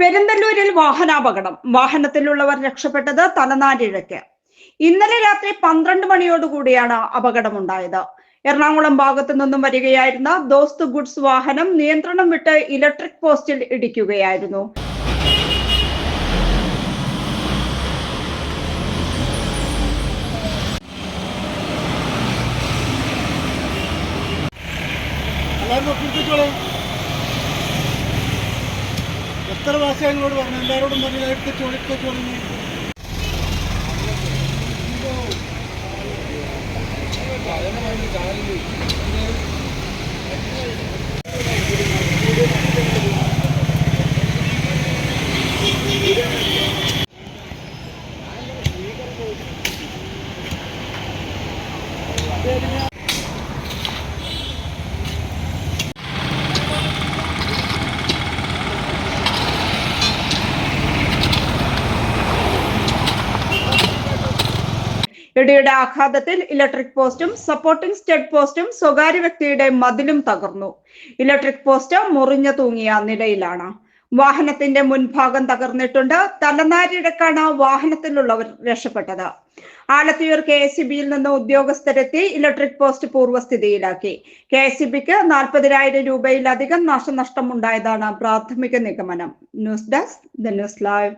പെരിന്തല്ലൂരിൽ വാഹനാപകടം. വാഹനത്തിലുള്ളവർ രക്ഷപ്പെട്ടത് തലനാരിഴയ്ക്ക്. ഇന്നലെ രാത്രി പന്ത്രണ്ട് മണിയോടുകൂടിയാണ് അപകടമുണ്ടായത്. എറണാകുളം ഭാഗത്തു നിന്നും വരികയായിരുന്ന ദോസ്ത് ഗുഡ്സ് വാഹനം നിയന്ത്രണം വിട്ട് ഇലക്ട്രിക് പോസ്റ്റിൽ ഇടിക്കുകയായിരുന്നു. ഒപ്പിടിച്ചോളൂ എത്ര പ്രാവശ്യം നിങ്ങളോട് പറഞ്ഞു. എല്ലാവരോടും പറഞ്ഞു എടുത്തോളി എടുത്തോളി ഇടിയുടെ ആഘാതത്തിൽ ഇലക്ട്രിക് പോസ്റ്റും സപ്പോർട്ടിംഗ് സ്റ്റഡ് പോസ്റ്റും സ്വകാര്യ വ്യക്തിയുടെ മതിലും തകർന്നു. ഇലക്ട്രിക് പോസ്റ്റ് മുറിഞ്ഞു തൂങ്ങിയ നിലയിലാണ്. വാഹനത്തിന്റെ മുൻഭാഗം തകർന്നിട്ടുണ്ട്. തലനാരിഴക്കാണ് വാഹനത്തിലുള്ളവർ രക്ഷപ്പെട്ടത്. ആലത്തിയൂർ കെ എസ് ബിയിൽ നിന്ന് ഉദ്യോഗസ്ഥരെത്തി ഇലക്ട്രിക് പോസ്റ്റ് പൂർവസ്ഥിതിയിലാക്കി. കെ എസ് ബിക്ക് നാൽപ്പതിനായിരം രൂപയിലധികം നാശനഷ്ടം ഉണ്ടായതാണ് പ്രാഥമിക നിഗമനം. News desk the news live.